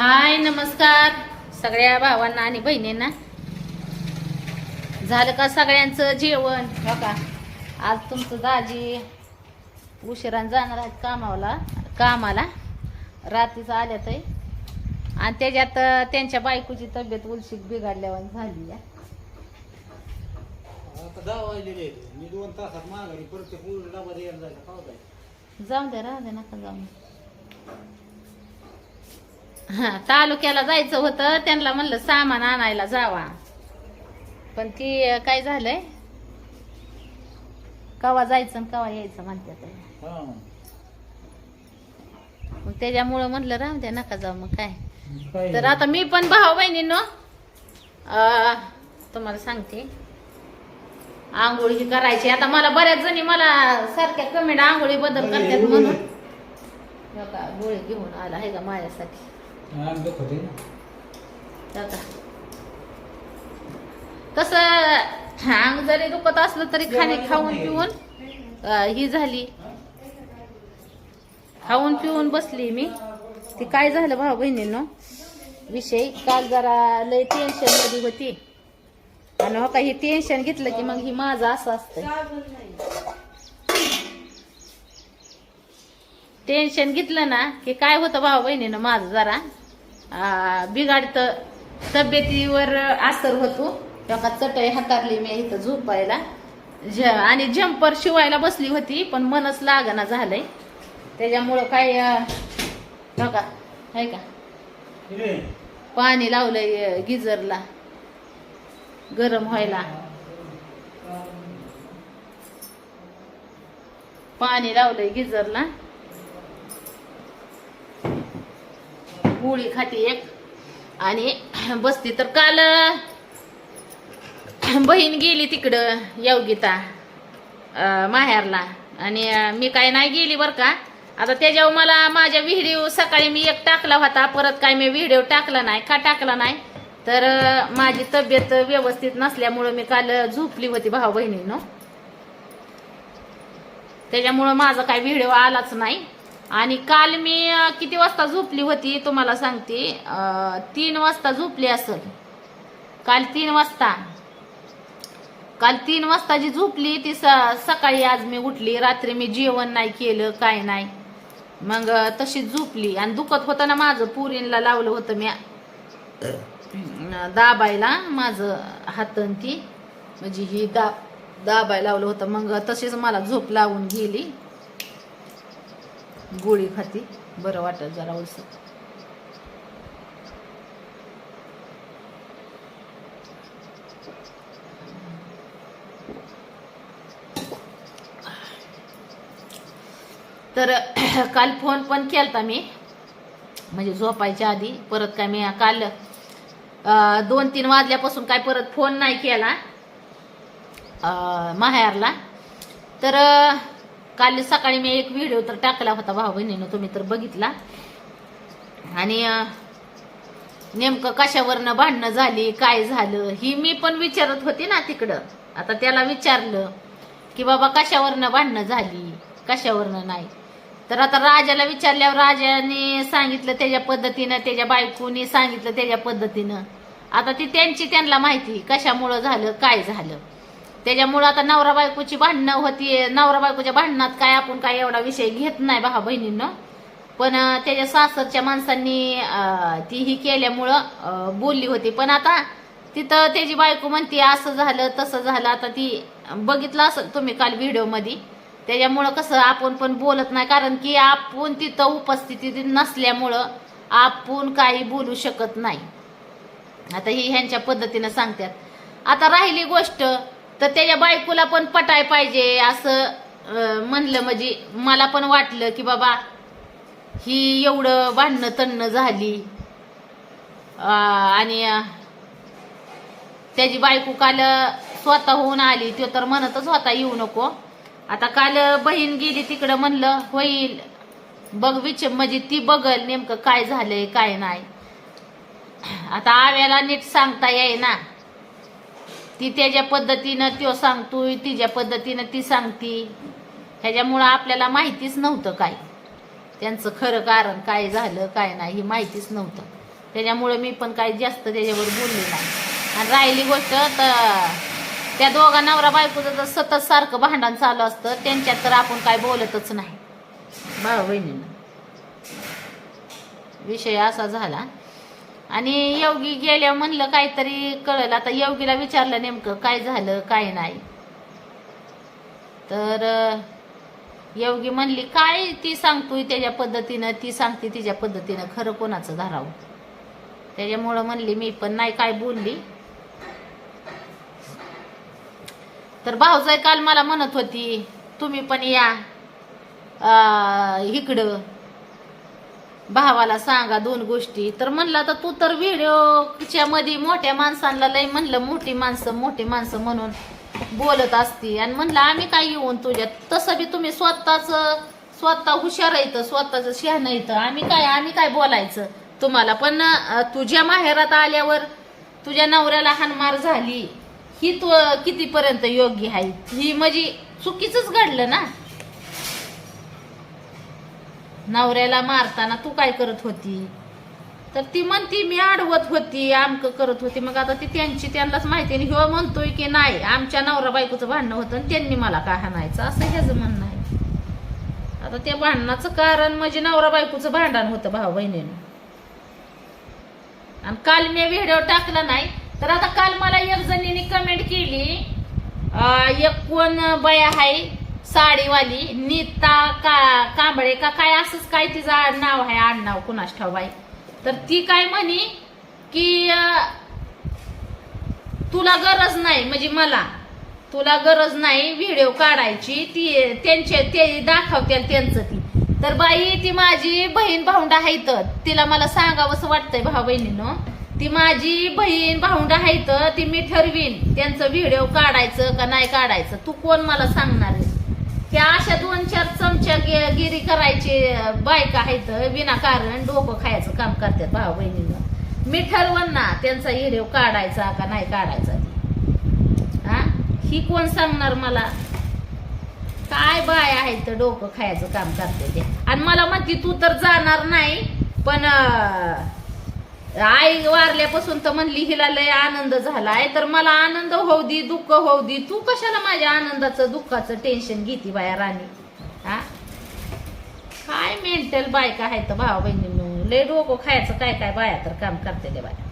हाय नमस्कार. सगळ्या भावांना आणि बहिणींना. झालं का सगळ्यांचं जेवण? हो का? आज तुमचं दाजी उशिराने जाणार आहेत कामाला कामाला. रात्रीचं आल्यात आहे आणि त्याच्यात त्यांच्या बायकोची तब्येत उलशीक बिघडल्यावर झाली ते जाऊन दे राहू दे नका जाऊन हा तालुक्याला जायचं होतं त्यांना म्हणलं सामान आणायला जावा. पण ती काय झालंय? कवा जायचं कवा यायचं म्हणतात. मग त्याच्यामुळं म्हणलं राहू द्या नका जाऊ मग काय? तर आता मी पण भाऊ बहिणींनो तुम्हाला सांगते. आंघोळी ही करायची. आता मला बऱ्याच जणी मला सारख्या कमेंट आंघोळी बदल करतात म्हणून. गोळी घेऊन आला आहे का माझ्यासाठी? हो. कसं अंग जरी दुखत असलं तरी खाणे खाऊन पिऊन ही झाली. खाऊन पिऊन बसली मी. ती काय झालं भाऊ बहिणींनो? विषय काल जरा लय टेन्शनमध्ये होती. आणि हो का हे टेन्शन घेतलं की मग ही माझं असं असतंय. टेन्शन घेतलं ना की काय होतं भाऊ बहिणीनं माझं जरा. बिघाडत. तब्येतीवर असर होतो. तेव्हा चटई हातारली मी इथं झोपायला. ज आणि जम्पर शिवायला बसली होती पण मनच लागना झालंय. त्याच्यामुळं काय हो का? आहे का? इकडे. पाणी लावलंय अं, गिझरला गरम व्हायला. पाणी लावलंय गिझरला गोळी खाती एक. आणि बसती तर काल बहीण गेली तिकडं योगिता माहेरला. आणि मी काय नाही गेली बरं का. आता त्याच्यावर मला माझ्या व्हिडिओ सकाळी मी एक टाकला होता परत काय मी व्हिडिओ टाकला नाही का टाकला नाही. तर माझी तब्येत व्यवस्थित नसल्यामुळं मी काल झोपली होती भाऊ बहिणीनं त्याच्यामुळं माझा काय व्हिडिओ आलाच नाही. आणि काल मी किती वाजता झोपली होती तुम्हाला सांगते. तीन वाजता झोपली असेल. काल तीन वाजता. काल तीन वाजता जी झोपली ती सकाळी आज मी उठली. रात्री मी जेवण नाही केलं काय नाही. मग तशीच झोपली. आणि दुखत होतं ना माझं पुरीला लावलं होतं मी. दाबायला माझं हातन ती. म्हणजे ही दा दाबायला लावलं होतं. मग तशीच मला झोप लावून गेली. गोळी खाती. बरं वाटत जरा उलसं. तर काल फोन पण केलता मी. म्हणजे झोपायच्या आधी परत काय मी काल दोन तीन वाजल्यापासून काय परत फोन नाही केला माहेरला. तर काल सकाळी मी एक व्हिडिओ तर टाकला होता भाऊ बहिणीनं तुम्ही तर बघितला. आणि नेमकं कशावरनं भांडणं झाली काय झालं ही मी पण विचारत होती ना तिकडं. आता त्याला विचारलं की बाबा कशावरनं भांडणं झाली कशावरनं नाही. तर आता राजाला विचारल्यावर राजाने सांगितलं त्याच्या पद्धतीनं त्याच्या बायकोनी सांगितलं त्याच्या पद्धतीनं. आता ती त्यांची त्यांना माहिती कशामुळं झालं काय झालं. त्याच्यामुळं आता नवरा बायकोची भांडणं होती. नवरा बायकोच्या भांडणात काय आपण काय एवढा विषय घेत नाही भावा बहिणीनं. पण त्याच्या सासरच्या माणसांनी ती ही केल्यामुळं बोलली होती. पण आता तिथं त्याची बायको म्हणते असं झालं तसं झालं. आता ती बघितलं असं तुम्ही काल व्हिडिओमध्ये. त्याच्यामुळं कसं आपण पण बोलत नाही. कारण की आपण तिथं उपस्थिती नसल्यामुळं आपण काही बोलू शकत नाही. आता ही ह्यांच्या पद्धतीनं सांगतात. आता राहिली गोष्ट तर त्याच्या बायकोला पण पटाय पाहिजे असं म्हणलं म्हणजे मला पण वाटलं की बाबा ही एवढं भांडणं तणणं झाली. आणि त्याची बायको काल स्वतः होऊन आली तो तर म्हणतच होता येऊ नको. आता काल बहीण गेली तिकडं म्हणलं होईल. बघ विच म्हणजे ती बघल नेमकं काय झालंय काय नाही. आता आव्याला नीट सांगता येईना. ती त्याच्या पद्धतीनं त्यो सांगतोय तिच्या पद्धतीनं ती सांगती. ह्याच्यामुळं आपल्याला माहितीच नव्हतं काय. त्यांचं खरं कारण काय झालं काय नाही हे माहितीच नव्हतं. त्याच्यामुळं मी पण काही जास्त त्याच्यावर बोलले नाही. आणि राहिली गोष्ट तर त्या दोघा नवरा बायकोचं तर सतत सारखं भांडण चालू असतं त्यांच्यात तर आपण काय बोलतच नाही. भाऊ बहिणीनं. विषय असा झाला आणि योगी गेल्या म्हणलं काहीतरी कळलं. आता योगीला विचारलं नेमकं काय झालं काय नाही. तर योगी म्हणली काय ती सांगतोय त्याच्या पद्धतीनं? ती सांगते तिच्या पद्धतीनं. खरं कोणाचं धरावं? त्याच्यामुळं म्हणली मी पण नाही काय बोलली. तर भाऊजाई काल मला म्हणत होती तुम्ही पण या इकडं. भावाला सांगा दोन गोष्टी. तर म्हणला तर तू तर व्हिडिओच्या मध्ये मोठ्या माणसांना लय म्हणलं मोठी माणसं मोठी माणसं म्हणून बोलत असती. आणि म्हणलं आम्ही काय येऊन तुझ्यात? तसं बी तुम्ही स्वतःच स्वतः हुशार येतं स्वतःच शहाण येतं आम्ही काय आम्ही काय बोलायचं तुम्हाला? पण तुझ्या माहेरात आल्यावर तुझ्या नवऱ्याला हानमार झाली. ही तू कितीपर्यंत योग्य आहे? ही म्हणजे चुकीच घडलं ना? नवऱ्याला मारताना तू काय करत होती? तर ती म्हणती मी अडवत होती आमक करत होती. मग आता ती त्यांची त्यांनाच माहिती आणि ह्यो म्हणतोय की नाही आमच्या नवरा बायकोचं भांडणं होतं आणि त्यांनी मला का हाणायचं? असं ह्याचं म्हणणं आहे. आता त्या भांडणाचं कारण म्हणजे नवरा बायकोचं भांडण होतं भाऊ बहिणीनं. आणि काल मी व्हिडिओ टाकला नाही तर आता काल मला एक जणीने कमेंट केली एक कोण बया आहे साडीवाली नीता का कांबळे का काय असंच काय तिचं आड- नाव आहे आडनाव कुणास ठाऊबाई तर ती काय म्हणी की तुला गरज नाही म्हणजे मला तुला गरज नाही व्हिडिओ काढायची ती त्यांचे ते दाखवतील त्यांचं ती. तर बाई ती माझी बहीण भाऊंडा आहेत तिला मला सांगावंसं वाटतंय भाऊ बहिणीनं. ती माझी बहीण भाऊंडा आहेत ती मी ठरवीन त्यांचं व्हिडिओ काढायचं का नाही काढायचं तू कोण मला सांगणार आहे? त्या अशा दोन चार चमच्या गिरी करायची बायका आहेत विनाकारण डोकं खायचं काम करतात भाऊ बहिणीनं. मी ठरवण ना त्यांचा हिरेव काढायचा का नाही काढायचा हा? ही कोण सांगणार मला? काय बाय आहेत तर डोकं खायचं काम करते ते. आणि मला म्हणते तू तर जाणार नाही पण आई वारल्यापासून तर म्हणली हिला लय आनंद झालाय तर मला आनंद होऊ दे दुःख होऊ दे. तू कशाला माझ्या आनंदाचं दुःखाचं टेन्शन घेती बाया राणी? हा? काय मेंटल बायका आहेत भावा बहिणी लय डोकं खायचं काय काय बाया तर काम करते ते बाया.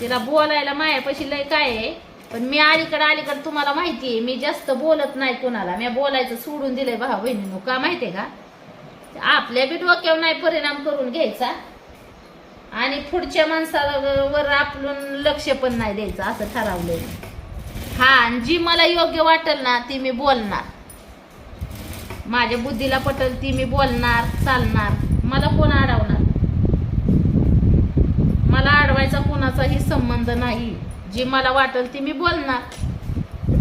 तिला बोलायला मायापाशी लय काय आहे? पण मी अलीकडे अलीकडे तुम्हाला माहिती आहे मी जास्त बोलत नाही कोणाला. मी बोलायचं सोडून दिलंय भाऊ बहिणीनो का माहितीये का? आपल्या बी डोक्यावर नाही परिणाम करून घ्यायचा. आणि पुढच्या माणसावर आपण लक्ष पण नाही द्यायचं असं ठरवलंय हा आणि जी मला योग्य वाटेल ना ती मी बोलणार. माझ्या बुद्धीला पटेल ती मी बोलणार चालणार. मला कोण अडवणार? मला अडवायचा कोणाचाही संबंध नाही. जी मला वाटेल ती मी बोलणार.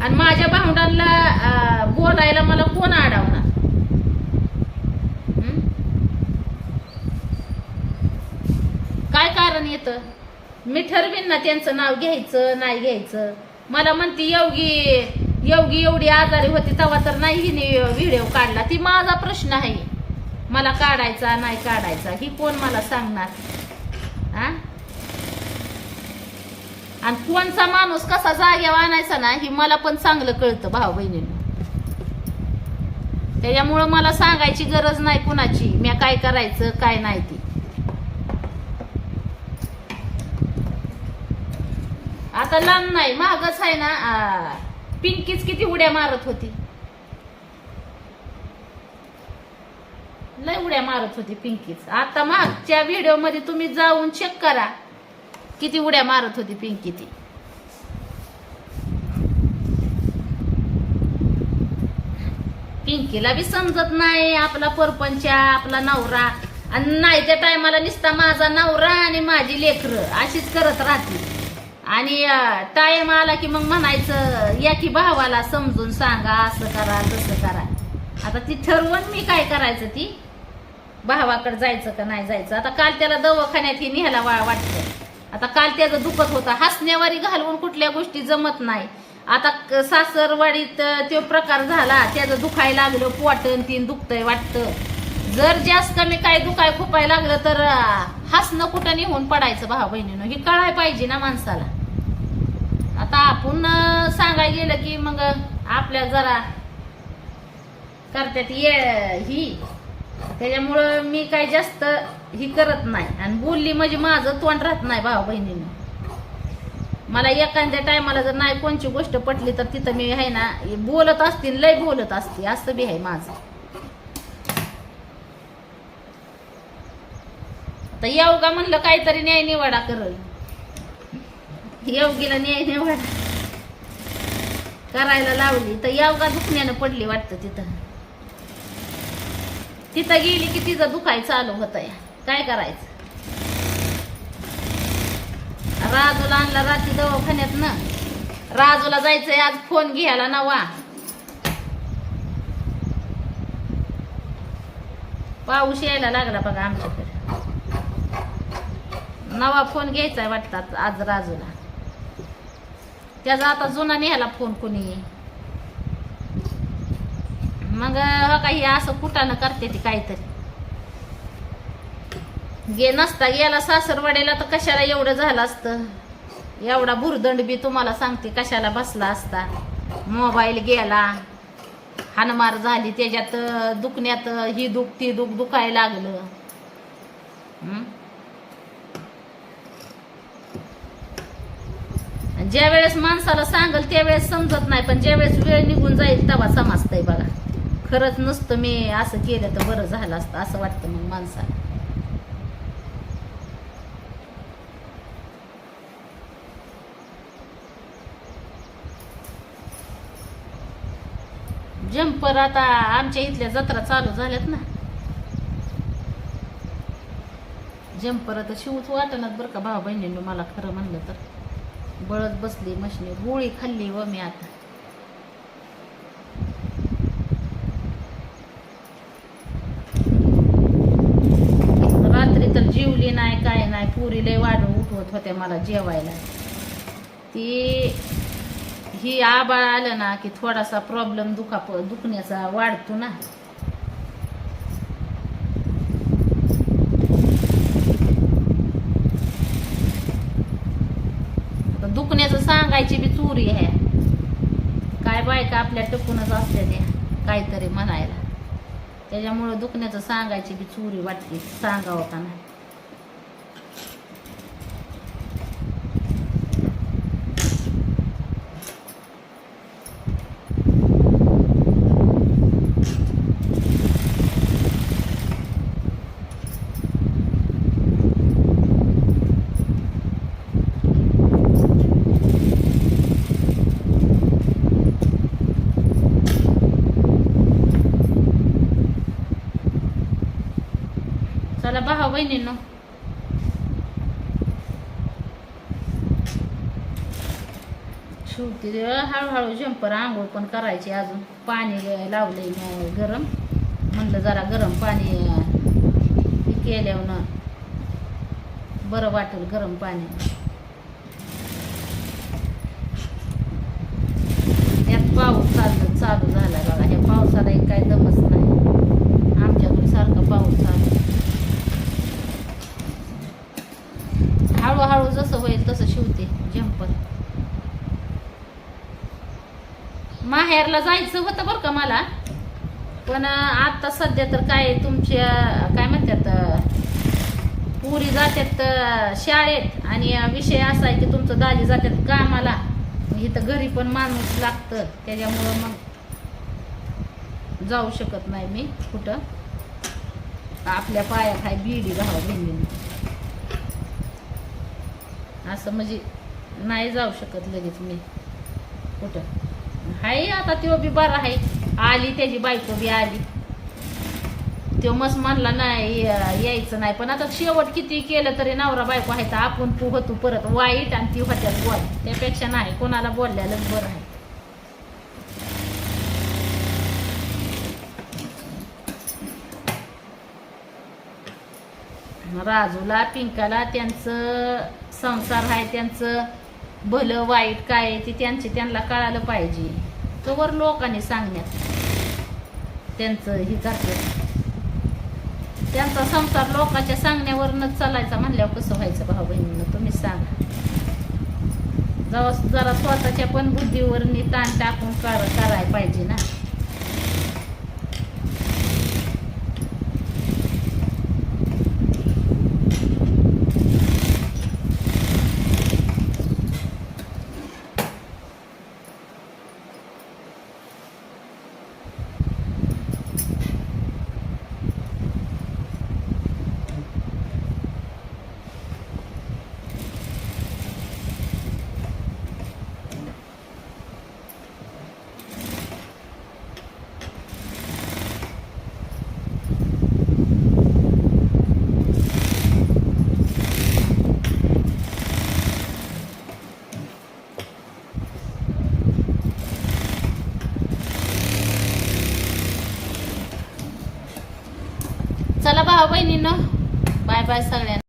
आणि माझ्या भावंडांना बोलायला मला कोण अडवणार हं? काय कारण येतं. मी ठरवीन ना त्यांचं नाव घ्यायचं नाही घ्यायचं. मला म्हणती योगी योगी एवढी आजारी होती तेव्हा तर नाही हिने व्हिडिओ काढला. ती माझा प्रश्न आहे. मला काढायचा नाही काढायचा ही कोण मला सांगणार? आ? आणि कोणचा माणूस कसा जाग्यावर आणायचा ना ही मला पण चांगलं कळतं भाऊ बहिणीला त्याच्यामुळं मला सांगायची गरज नाही कुणाची. मी काय करायचं काय नाही ती. आता लांब नाही मागच आहे ना पिंकीच किती उड्या मारत होती. लय उड्या मारत होती पिंकीच. आता मागच्या व्हिडिओमध्ये तुम्ही जाऊन चेक करा किती उड्या मारत होती पिंकी ती. पिंकीला बी समजत नाही आपला परपंच आपला नवरा. आणि नाही त्या टायमाला निसता माझा नवरा आणि माझी लेकरं अशीच करत राहते. आणि टाइम आला की मग म्हणायचं या की भावाला समजून सांगा असं करा तसं करा. आता ती ठरवून मी काय करायचं ती? भावाकडे जायचं का नाही जायचं? आता काल त्याला दवाखान्यात ही न्यायला वा वाटतं. आता काल त्याचं दुखत होता. हसण्यावारी घालवून कुठल्या गोष्टी जमत नाही. आता क- सासरवाडीत तो प्रकार झाला. त्याचं दुखायला लागलं पोटन तीन दुखतंय वाटतं. जर जास्त कमी काय दुखाय खुपाय लागलं तर हसणं कुठं निघून पडायचं भाऊ बहिणीनं? हे कळाय पाहिजे ना माणसाला. आता आपण सांगाय गेलं की मग आपल्या जरा करतात ये ही. त्याच्यामुळं मी काय जास्त ही करत नाही. आणि बोलली म्हणजे माझं तोंड राहत नाही भाऊ बहिणीनं. मला एखाद्या टायमाला जर नाही कोणची गोष्ट पटली तर तिथं मी आहे ना बोलत असतील लय बोलत असते. असं बी आहे माझं. तर येऊ का म्हणलं काहीतरी न्याय निवाडा करल. येवगीला न्याय निवाडा करायला लावली तर येवगा दुखण्यानं पडली वाटतं तिथं. तिथं गेली की तिचं दुखाय चालू होत काय करायचं? राजूला आणला रात्री दवाखान्यात ना. राजूला जायचंय आज फोन घ्यायला नवा. पाऊस यायला लागला बघा आमच्याकडे. नवा फोन घ्यायचा वाटतात आज राजूला. त्याचा आता जुना न्यायला फोन कोणी मग हो काही असं कुठानं करते ती काहीतरी. गे नसता गेला सासरवाड्याला तर कशाला एवढं झालं असतं? एवढा भुरदंड बी तुम्हाला सांगते कशाला बसला असता? मोबाईल गेला हानमार झाली त्याच्यात दुखण्यात ही दुख ती दुख दुखायला लागलं हं? आणि ज्या वेळेस माणसाला सांगल त्यावेळेस समजत नाही पण ज्या वेळेस वेळ निघून जाईल तेव्हा समजतंय बघा. खरंच नसतं मी असं केलं तर बरं झालं असतं असं वाटतं मग माणसाला. जम्पर आता आमच्या इथल्या जत्रा चालू झाल्यात ना. जम्पर आता शिवच वाटणार बरं का भाऊ बहिणींनी मला खरं म्हणलं तर. बळत बसली मशनी गोळी खाल्ली व मी आता. रात्री तर जेवली नाही काय नाही पुरी लय वाढ उठवत होत्या मला जेवायला. ती ही आबाळ आलं ना की थोडासा प्रॉब्लेम दुखा दुखण्याचा वाढतो ना पण बायची बी चोरी आहे. काय बायका आपल्या टपूनच असल्या त्या काहीतरी म्हणायला. त्याच्यामुळं दुखण्याचं सांगायची बी चोरी वाटते सांगावं का नाही? मला भाऊ बहिणींनो शेवटी हळूहळू जंपर आंघोळ पण करायची अजून. पाणी लावलंय गरम. म्हणलं जरा गरम पाणी हे केल्यावर बरं वाटेल गरम पाणी. त्यात पाऊस चालू चालू झाला बघा. ह्या पावसाला एक काय दमच नाही. आमच्याकडे सारखा पाऊस चालू. हळूहळू जसं होईल तसं शिवते जंपर माहेरला जायचं होतं बरं का मला. पण आता सध्या तर काय तुमच्या काय म्हणतात पुरी जातात शाळेत. आणि विषय असा आहे की तुमचं दाजी जातात कामाला. इथं घरी पण माणूस लागतं त्याच्यामुळं मग जाऊ शकत नाही मी कुठं. आपल्या पायात आहे बीडी राहावं बहिणीने असं म्हणजे नाही जाऊ शकत लगेच मी. कुठं? हाय आता तो बी बरा आहे. आली त्याची बायको बी आली. तो मस्त म्हणला नाही या- यायचं नाही. पण आता शेवट किती केलं तरी नवरा बायको आहे तर आपण तू होतो परत. वाईट आणि ती होत्यात बोल. त्यापेक्षा नाही कोणाला बोलल्यालाच बरं आहे. राजूला पिंकाला त्यांचं संसार आहे त्यांचं भलं वाईट काय आहे ते त्यांचे त्यांना कळालं पाहिजे. तोवर लोकांनी सांगण्यात त्यांचं हे जातं त्यांचा संसार लोकांच्या सांगण्यावरूनच चालायचा म्हणल्यावर कसं व्हायचं भाऊ बहिणीनं? तुम्ही सांगा. जेव्हा जरा स्वतःच्या पण बुद्धीवर ताण टाकून कर करायला पाहिजे ना. बाय बाय सगळ्यांना.